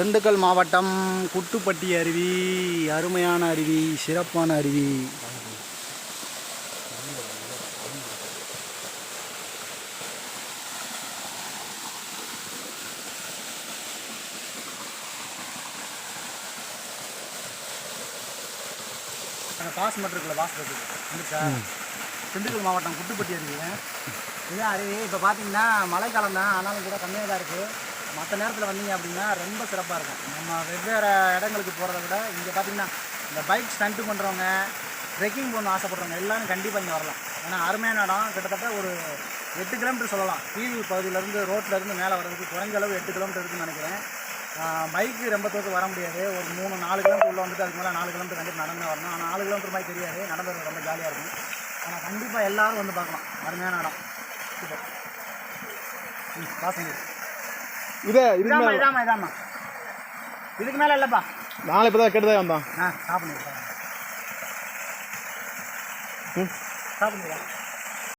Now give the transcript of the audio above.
திண்டுக்கல் மாவட்டம் குட்டுப்பட்டி அருவி அருமையான அருவி சிறப்பான அருவி. அந்த பாஸ் மட்டும் இருக்குல்ல பாஸ் இருக்குது வந்துச்சா திண்டுக்கல் மாவட்டம் குட்டுப்பட்டி அருவிங்க இதுதான் அருவி இப்போ பார்த்தீங்கன்னா மழைக்காலம் தான் ஆனாலும் கூட கம்மியாக தான் இருக்குது மற்ற நேரத்தில் வந்தீங்க அப்படின்னா ரொம்ப சிறப்பாக இருக்கும். நம்ம வெவ்வேறு இடங்களுக்கு போகிறத விட இங்கே பார்த்தீங்கன்னா இந்த பைக் ஸ்டண்ட்டு பண்ணுறவங்க ட்ரெக்கிங் போகணும்னு ஆசைப்படுறவங்க எல்லாரும் கண்டிப்பாக இங்கே வரலாம். ஏன்னா அருமையான இடம். கிட்டத்தட்ட ஒரு எட்டு கிலோமீட்டர் சொல்லலாம். கீழ் பகுதியிலேருந்து ரோட்லேருந்து மேலே வர்றதுக்கு குறைஞ்ச அளவு எட்டு கிலோமீட்டர் இருக்குன்னு நினைக்கிறேன். பைக்கு ரொம்ப தூரத்துக்கு வர முடியாது. ஒரு மூணு நாலு கிலோமீட்டர் உள்ள வந்துட்டு அதுக்கு மேலே நாலு கிலோமீட்டர் கண்டிப்பாக நடந்து வரணும். ஆனால் நாலு கிலோமீட்டர் மாதிரி தெரியாது. நடந்து ரொம்ப ஜாலியாக இருக்கும். ஆனால் கண்டிப்பாக எல்லாரும் வந்து பார்க்கலாம். அருமையான இடம். சூப்பர். ம் இதே இதுக்கு இதாம்மா மேலே. இதாம்மா இதாம்மா. இதுக்கு மேலே இல்லைப்பா. நாளை இப்போ தான் கேட்டுதான் வந்தான். ஆ சாப்பிடுங்க சாப்பிடுங்க.